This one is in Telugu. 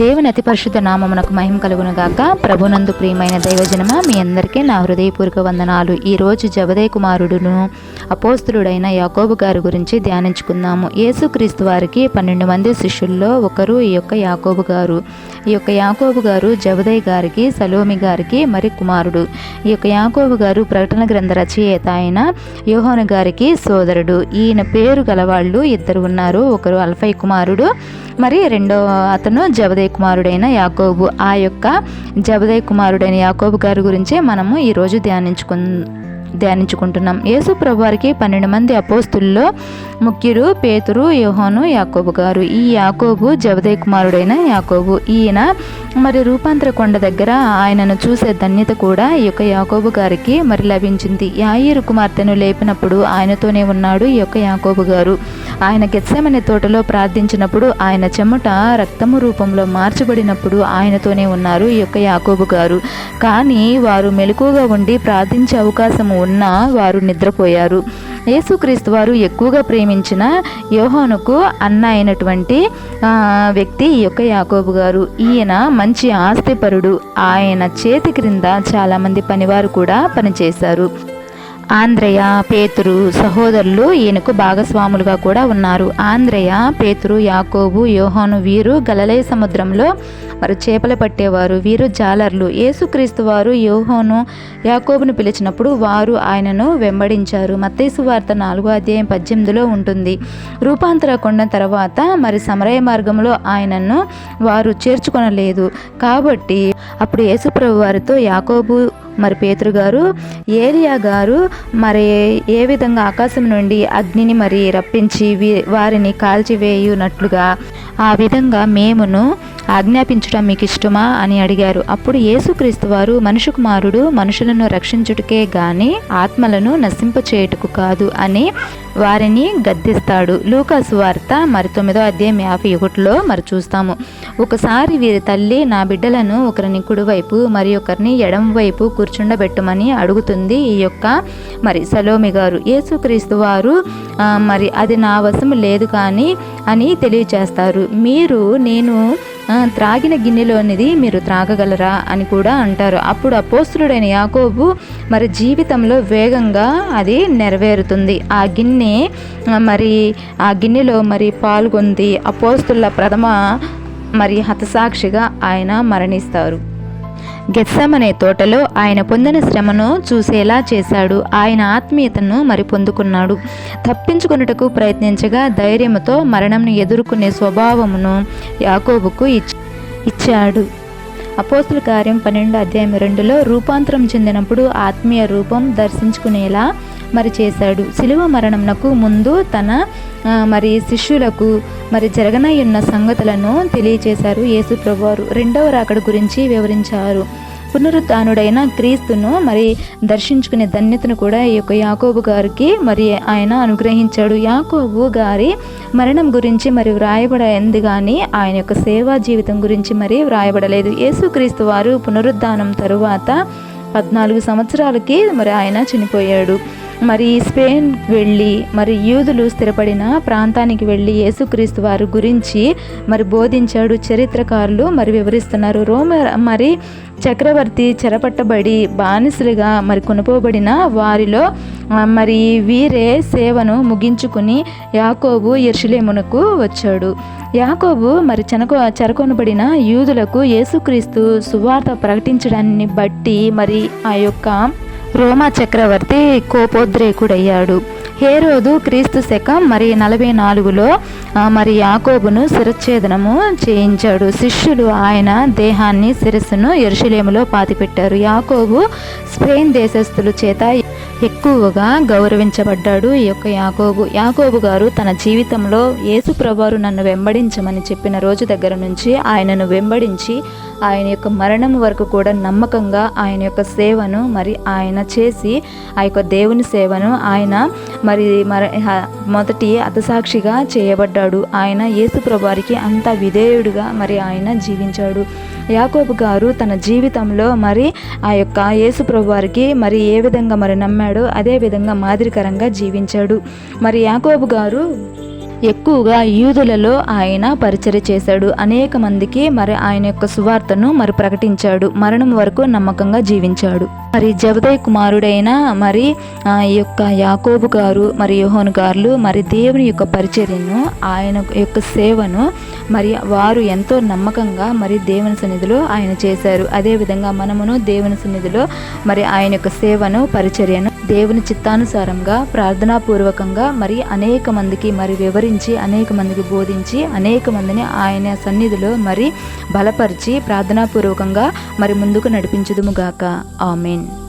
దేవుని అతి పరిశుద్ధ నామమునకు మహిమ కలుగును గాక. ప్రభునందు ప్రియమైన దైవజనమ మీ అందరికీ నా హృదయపూర్వక వందనాలు. ఈరోజు జబదయ్ కుమారుడును అపోస్తులుడైన యాకోబు గారి గురించి ధ్యానించుకుందాము. యేసుక్రీస్తు వారికి పన్నెండు మంది శిష్యుల్లో ఒకరు ఈ యొక్క యాకోబు గారు. ఈ యొక్క యాకోబు గారు జబదయ్ గారికి సలోమి గారికి మరి కుమారుడు. ఈ యొక్క యాకోబు గారు ప్రకటన గ్రంథ రచయిత అయిన యోహోను గారికి సోదరుడు. ఈయన పేరు గలవాళ్ళు ఇద్దరు ఉన్నారు. ఒకరు అల్ఫై కుమారుడు మరి రెండో అతను జబదయ్ కుమారుడైన యాకోబు. ఆ యొక్క జబదయ్ కుమారుడైన యాకోబు గారి గురించే మనము ఈరోజు ధ్యానించుకు ధ్యానించుకుంటున్నాం. యేసు ప్రభువారికి పన్నెండు మంది అపోస్తుల్లో ముఖ్యుడు పేతురు యోహోను యాకోబు గారు. ఈ యాకోబు జబదయ్ కుమారుడైన యాకోబు. ఈయన మరి రూపాంతర కొండ దగ్గర ఆయనను చూసే ధన్యత కూడా ఈ యొక్క యాకోబు గారికి మరి లభించింది. యాయిరు కుమార్తెను లేపినప్పుడు ఆయనతోనే ఉన్నాడు ఈ యొక్క యాకోబు గారు. ఆయన గెత్సమని తోటలో ప్రార్థించినప్పుడు ఆయన చెమట రక్తము రూపంలో మార్చబడినప్పుడు ఆయనతోనే ఉన్నారు ఈ యొక్క యాకోబు గారు. కానీ వారు మెలకుగా ఉండి ప్రార్థించే అవకాశం ఉన్నా వారు నిద్రపోయారు. యేసుక్రీస్తు వారు ఎక్కువగా ప్రేమించిన యోహానుకు అన్న అయినటువంటి వ్యక్తి ఈ యొక్క యాకోబు గారు. ఈయన మంచి ఆస్తిపరుడు. ఆయన చేతి క్రింద చాలామంది పనివారు కూడా పనిచేశారు. ఆంధ్రయ పేతురు సహోదరులు ఈయనకు భాగస్వాములుగా కూడా ఉన్నారు. ఆంధ్రయ పేతురు యాకోబు యోహాను వీరు గలలయ సముద్రంలో వారు చేపలు పట్టేవారు వీరు జాలర్లు. యేసుక్రీస్తు వారు యోహోను యాకోబును పిలిచినప్పుడు వారు ఆయనను వెంబడించారు. మత్తేసు వార్త నాలుగో అధ్యాయం పద్దెనిమిదిలో ఉంటుంది. రూపాంతర కొండ తర్వాత మరి సమరయ మార్గంలో ఆయనను వారు చేర్చుకొనలేదు. కాబట్టి అప్పుడు యేసుప్రభు వారితో యాకోబు మరి పేతురు గారు ఏలియా గారు మరి ఏ విధంగా ఆకాశం నుండి అగ్నిని మరి రప్పించి వీ- వారిని కాల్చివేయునట్లుగా ఆ విధంగా మేమును ఆజ్ఞాపించడం మీకు ఇష్టమా అని అడిగారు. అప్పుడు యేసుక్రీస్తు వారు మనుషు కుమారుడు మనుషులను రక్షించుటకే గాని ఆత్మలను నశింపచేయుటకు కాదు అని వారిని గద్దిస్తాడు. లూకాసు వార్త మరి తొమ్మిదో అధ్యాయం యాభై ఒకటిలో మరి చూస్తాము. ఒకసారి వీరి తల్లి నా బిడ్డలను ఒకరిని కుడివైపు మరి ఒకరిని ఎడం వైపు కూర్చుండబెట్టమని అడుగుతుంది ఈ యొక్క మరి సలోమి గారు. యేసుక్రీస్తు వారు మరి అది నా వశము లేదు కానీ అని తెలియచేస్తారు. మీరు నేను త్రాగిన గిన్నెలోనిది మీరు త్రాగగలరా అని కూడా అంటారు. అప్పుడు అపోస్తుడైన యాకోబు మరి జీవితంలో వేగంగా అది నెరవేరుతుంది. ఆ గిన్నె మరి ఆ గిన్నెలో మరి పాల్గొంది అపోస్తుల ప్రథమ మరి హతసాక్షిగా ఆయన మరణిస్తారు. గెస్సమనే తోటలో ఆయన పొందిన శ్రమను చూసేలా చేశాడు. ఆయన ఆత్మీయతను మరి పొందుకున్నాడు. తప్పించుకొనుటకు ప్రయత్నించగా ధైర్యముతో మరణంను ఎదుర్కొనే స్వభావమును యాకోబుకు ఇచ్- ఇచ్చాడు. అపోస్తుల కార్యం పన్నెండు అధ్యాయం రెండులో రూపాంతరం చెందినప్పుడు ఆత్మీయ రూపం దర్శించుకునేలా మరి చేశాడు. శిలువ మరణంనకు ముందు తన మరి శిష్యులకు మరి జరగనయ్యున్న సంగతులను తెలియచేశారు యేసు ప్రభువారు. రెండవ రాకడ గురించి వివరించారు. పునరుద్ధానుడైన క్రీస్తును మరి దర్శించుకునే ధన్యతను కూడా ఈ యొక్క యాకోబు గారికి మరి ఆయన అనుగ్రహించాడు. యాకోబు గారి మరణం గురించి మరి వ్రాయబడింది కానీ ఆయన యొక్క సేవా జీవితం గురించి మరి వ్రాయబడలేదు. యేసుక్రీస్తు వారు పునరుద్ధానం తరువాత పద్నాలుగు సంవత్సరాలకి మరి ఆయన చనిపోయాడు. మరి స్పెయిన్ వెళ్ళి మరి యూదులు స్థిరపడిన ప్రాంతానికి వెళ్ళి యేసుక్రీస్తు వారి గురించి మరి బోధించాడు చరిత్రకారులు మరి వివరిస్తున్నారు. రోమ మరి చక్రవర్తి చెరపట్టబడి బానిసలుగా మరి కొనుకోబడిన వారిలో మరి వీరే సేవను ముగించుకుని యాకోబు ఎర్షులేమునకు వచ్చాడు. యాకోబు మరి చెనక చెరకొనబడిన యూదులకు యేసుక్రీస్తు సువార్త ప్రకటించడాన్ని బట్టి మరి ఆ యొక్క రోమా చక్రవర్తి కోపోద్రేకుడయ్యాడు. హేరోదు క్రీస్తు శకం మరి నలభై నాలుగులో మరి యాకోబును శిరచ్ఛేదనము చేయించాడు. శిష్యులు ఆయన దేహాన్ని శిరస్సును ఎరుషులేములో పాతిపెట్టారు. యాకోబు స్పెయిన్ దేశస్థుల చేత ఎక్కువగా గౌరవించబడ్డాడు ఈ యొక్క యాకోబు. యాకోబు గారు తన జీవితంలో యేసు ప్రభువారు నన్ను వెంబడించమని చెప్పిన రోజు దగ్గర నుంచి ఆయనను వెంబడించి ఆయన యొక్క మరణం వరకు కూడా నమ్మకంగా ఆయన యొక్క సేవను మరి ఆయన చేసి ఆ యొక్క దేవుని సేవను ఆయన మరి మరి మొదటి అతసాక్షిగా చేయబడ్డాడు. ఆయన యేసు ప్రభువారికి అంత విధేయుడుగా మరి ఆయన జీవించాడు. యాకోబు గారు తన జీవితంలో మరి ఆ యొక్క యేసు ప్రభువారికి మరి ఏ విధంగా మరి నమ్మాడో అదే విధంగా మాదిరికరంగా జీవించాడు. మరి యాకోబు గారు ఎక్కువగా యూదులలో ఆయన పరిచర్య చేశాడు. అనేక మందికి మరి ఆయన యొక్క సువార్తను మరి ప్రకటించాడు. మరణం వరకు నమ్మకంగా జీవించాడు. మరి జబదయ్ కుమారుడైన మరి ఆ యొక్క యాకోబు గారు మరి యోహోన్ గారు మరి దేవుని యొక్క పరిచర్యను ఆయన యొక్క సేవను మరి వారు ఎంతో నమ్మకంగా మరి దేవుని సన్నిధిలో ఆయన చేశారు. అదేవిధంగా మనమును దేవుని సన్నిధిలో మరి ఆయన యొక్క సేవను పరిచర్యను దేవుని చిత్తానుసారంగా ప్రార్థనాపూర్వకంగా మరి అనేక మందికి మరి వివరించి అనేక మందికి బోధించి అనేక మందిని ఆయన సన్నిధిలో మరి బలపరిచి ప్రార్థనాపూర్వకంగా మరి ముందుకు నడిపించుదుముగాక ఆమెన్.